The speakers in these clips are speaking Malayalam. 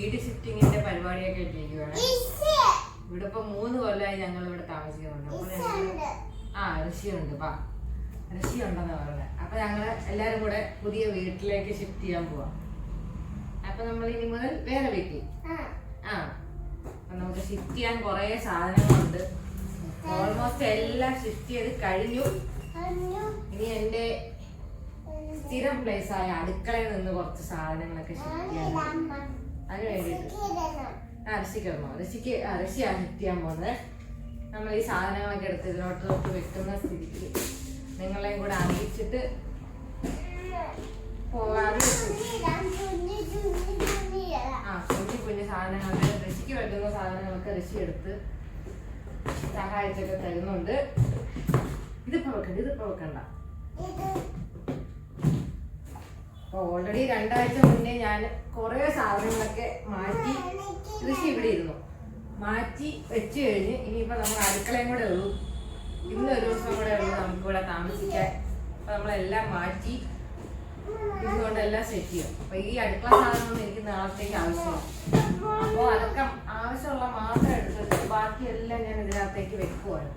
വീട് ഷിഫ്റ്റിങ്ങിന്റെ പരിപാടിയൊക്കെ ഇട്ടിരിക്കുവാണ്. ഇവിടെ ഇപ്പൊ മൂന്ന് കൊല്ലമായി ഞങ്ങൾ ഇവിടെ താമസിക്കുന്നുണ്ട് ഞങ്ങൾ ആ ഋഷിയുണ്ട്. പാ ഋഷി ഉണ്ടെന്ന് പറഞ്ഞത് അപ്പൊ ഞങ്ങൾ എല്ലാരും കൂടെ പുതിയ വീട്ടിലേക്ക് ഷിഫ്റ്റ് ചെയ്യാൻ പോവാം. അപ്പൊ നമ്മൾ ഇനി മുതൽ വേറെ വീട്ടിൽ. ആ. അപ്പൊ നമുക്ക് ഷിഫ്റ്റ് ചെയ്യാൻ കുറെ സാധനങ്ങളുണ്ട്. ഓൾമോസ്റ്റ് എല്ലാം ഷിഫ്റ്റ് ചെയ്ത് കഴിഞ്ഞു. ഇനി എന്റെ സ്ഥിരം പ്ലേസ് ആയ അടുക്കളയിൽ നിന്ന് കുറച്ച് സാധനങ്ങളൊക്കെ ഷിഫ്റ്റ് ചെയ്യാൻ അതിന് ആ ഇടണോ ഋഷിക്ക് ആ പോകുന്നത് നമ്മൾ ഈ സാധനങ്ങളൊക്കെ എടുത്ത് ഇതിലോട്ട് തൊട്ട് വെക്കുന്ന സ്ഥിതിക്ക് നിങ്ങളെയും കൂടെ അറിയിച്ചിട്ട് പോകാതെ ആ കുഞ്ഞു കുഞ്ഞു സാധനങ്ങളൊക്കെ ഋഷിക്ക് പറ്റുന്ന സാധനങ്ങളൊക്കെ ഋഷി എടുത്ത് സഹായിച്ചൊക്കെ തരുന്നുണ്ട്. ഇതിപ്പോ വെക്കണ്ട ഇതിപ്പോ വെക്കണ്ട. ഓൾറെഡി രണ്ടാഴ്ച മുന്നേ ഞാൻ കുറേ സാധനങ്ങളൊക്കെ മാറ്റി കൃഷി ഇവിടെ ഇരുന്നു. മാറ്റി വെച്ച് കഴിഞ്ഞ് ഇനിയിപ്പോൾ നമ്മൾ അടുക്കളയും കൂടെ ഉള്ളൂ. ഇന്ന് ഒരു ദിവസം കൂടെ ഉള്ളൂ നമുക്ക് ഇവിടെ താമസിക്കാൻ. അപ്പൊ നമ്മളെല്ലാം മാറ്റി ഇതുകൊണ്ട് എല്ലാം സെറ്റ് ചെയ്യും. അപ്പൊ ഈ അടുക്കള സാധനമൊന്നും എനിക്ക് നാളത്തേക്ക് ആവശ്യമാണ് അപ്പോൾ അതൊക്കെ ആവശ്യമുള്ള മാത്രം എടുത്തിട്ട് ബാക്കിയെല്ലാം ഞാൻ ഇതിനകത്തേക്ക് വെക്കുവാണ്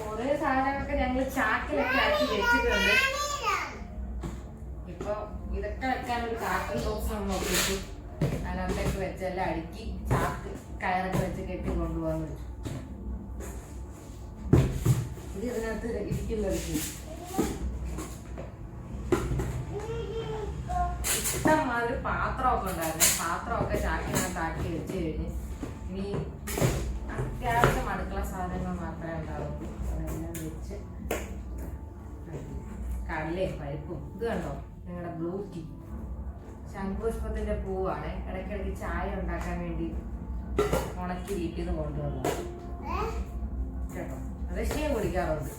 കുറേ സാധനങ്ങളൊക്കെ ഞങ്ങൾ ചാക്കിലൊക്കെ ആക്കി വെച്ചിട്ടുണ്ട്. ഇതൊക്കെ വെക്കാൻ ഒരു കാർട്ടൺ ബോക്സ് നമ്മൾ നോക്കിയിട്ട്. അതിനകത്തേക്ക് വെച്ച് എല്ലാം അടുക്കി ചാക്ക് കയറൊക്കെ വെച്ച് കെട്ടി കൊണ്ടുപോകാൻ പറ്റും. ഇത് ഇതിനകത്ത് ഇരിക്കുന്നത് ഇഷ്ടംമാതിരി പാത്രമൊക്കെ ഉണ്ടായിരുന്നു. പാത്രമൊക്കെ ചാക്കിനകത്ത് ആക്കി വെച്ച് കഴിഞ്ഞ് ഇനി അത്യാവശ്യം അടുക്കള സാധനങ്ങൾ മാത്രമേ ഉണ്ടാവുള്ളൂ. അതെല്ലാം വെച്ച് കടലയും പരിപ്പും. ഇത് കണ്ടോ? ഞങ്ങളുടെ ബ്ലൂ ടീ ശംഖുപുഷ്പത്തിന്റെ പൂവാണ്. ഇടയ്ക്കിടയ്ക്ക് ചായ ഉണ്ടാക്കാൻ വേണ്ടി ഉണക്കി വീട്ടിൽ നിന്ന് കൊണ്ടുവന്നു കേട്ടോ? റഷ്യയും കുടിക്കാറുണ്ട്.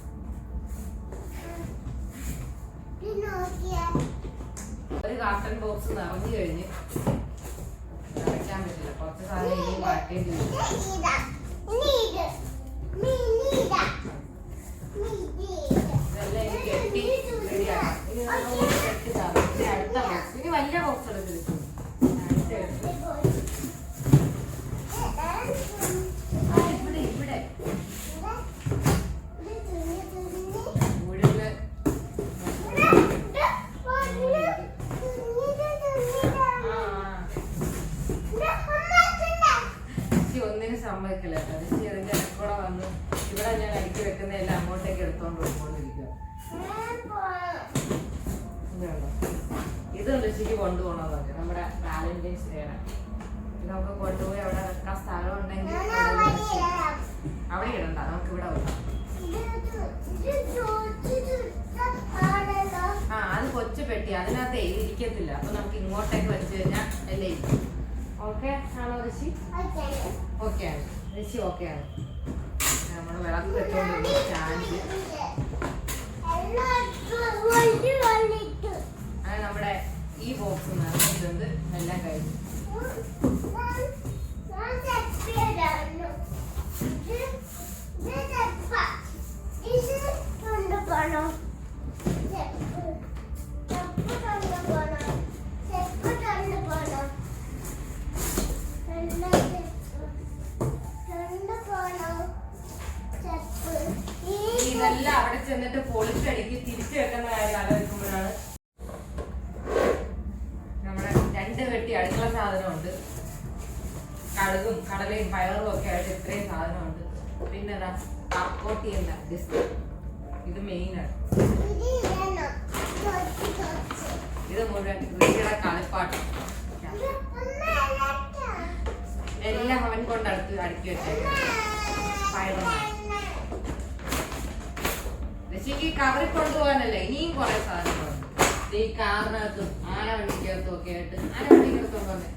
ഒരു കാർട്ടൺ ബോക്സ് നിറഞ്ഞു കഴിഞ്ഞ് നിറയ്ക്കാൻ പറ്റില്ല. കുറച്ച് സാധനം ഇനി മാറ്റേണ്ടി വരും. ഇതെല്ലാം ഇനി കെട്ടി റെഡിയാക്കാം ഇനി നമുക്ക് കെട്ടി തരാം ഇനി അടുത്ത ബോക്സ് ഇനി വലിയ ബോക്സ് എടുത്തിരിക്കും അടുത്ത എടുത്ത് ആ, ഇവിടെ ഇവിടെ മുഴുവൻ ആ ആ. ഋഷി ഒന്നിനും സമ്മതിക്കില്ല കേട്ടോ. ഇടക്കൂടെ വന്ന് ഇവിടെ ഞാൻ അടുക്കി വെക്കുന്ന എല്ലാം അങ്ങോട്ടേക്ക് എടുത്തോണ്ട് പോയിക്കൊണ്ടിരിക്കുക ഇതുണ്ടോ? ഇത് ഋഷിക്ക് കൊണ്ടുപോകണമെന്നൊക്കെ നമ്മുടെ വാലന്റൈൻസ് ഡേയുടെ നമുക്ക് കൊണ്ടുപോയി അവിടെ വെക്കാൻ സ്ഥലം ഉണ്ടെങ്കിൽ അവിടെ ഇടണ്ട. നമുക്ക് ഇവിടെ വെക്കാം. ആ അത് കൊച്ചു പെട്ടി. അതിനകത്ത് ഇരിക്കത്തില്ല. അപ്പൊ നമുക്ക് ഇങ്ങോട്ടേക്ക് വെച്ച് കഴിഞ്ഞാൽ ഇരിക്കും. ഓക്കെ? ആണോ ഋഷി? ഓക്കെ. ആണ് ഋഷി ഓക്കെയാണ് നമ്മൾ വിളക്ക് വെച്ചോണ്ടിരുന്ന സ്റ്റാൻഡ് അങ്ങനെ നമ്മുടെ ഈ ബോക്സ് നിറഞ്ഞിട്ടുണ്ട് എല്ലാം കഴിഞ്ഞു. ഇനി അവിടെ ചെന്നിട്ട് പൊളിച്ചടിക്ക് തിരിച്ചു വെക്കുന്ന കാര്യം ആലോചിക്കുമ്പോഴാണ് നമ്മുടെ രണ്ട് വെട്ടി അടുക്കള സാധനമുണ്ട്. കടുകും കടലയും പയറും ഒക്കെ ആയിട്ട് ഇത്രയും സാധനമുണ്ട്. പിന്നെ അതാ കപ്പോട്ടി എന്ന ഡിസ്ക്. ഇത് മെയിനാണ് ഇത് മുഴുവൻ കൃഷിയുടെ കളിപ്പാട്ട്. എല്ലാം അവൻ കൊണ്ട് അടുത്ത് അടുക്കി വെച്ചേക്കാം കവറിൽ കൊണ്ടുപോകാനല്ല? ഇനിയും കുറെ സാധനങ്ങളുണ്ട് ഈ കാറിനകത്തും ആന വണ്ടിക്കകത്തും ഒക്കെ ആയിട്ട് ആന വണ്ടിക്കകത്തും പറഞ്ഞു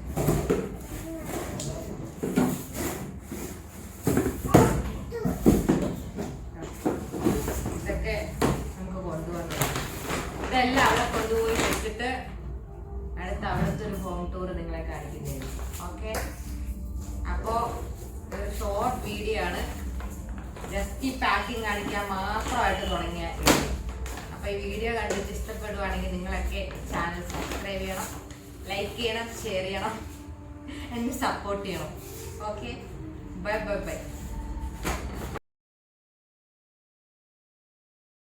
ഇതൊക്കെ നമുക്ക് കൊണ്ടുവന്നു ഇതെല്ലാം അവിടെ കൊണ്ടുപോയി വെച്ചിട്ട് അടുത്ത അവിടുത്തെ ഒരു ഹോം ടൂർ നിങ്ങളെ കാണിക്കുന്നതായിരിക്കും. ഓക്കെ അപ്പോ ഷോർട്ട് വീഡിയോ ജസ്റ്റ് ഈ പാക്കിംഗ് കാണിക്കാൻ മാത്രമായിട്ട് തുടങ്ങിയ അപ്പോൾ അപ്പൊ ഈ വീഡിയോ കണ്ടിട്ട് ഇഷ്ടപ്പെടുവാണെങ്കിൽ നിങ്ങളൊക്കെ ചാനൽ സബ്സ്ക്രൈബ് ചെയ്യണം ലൈക്ക് ചെയ്യണം ഷെയർ ചെയ്യണം എന്നെ സപ്പോർട്ട് ചെയ്യണം. Okay bye bye bye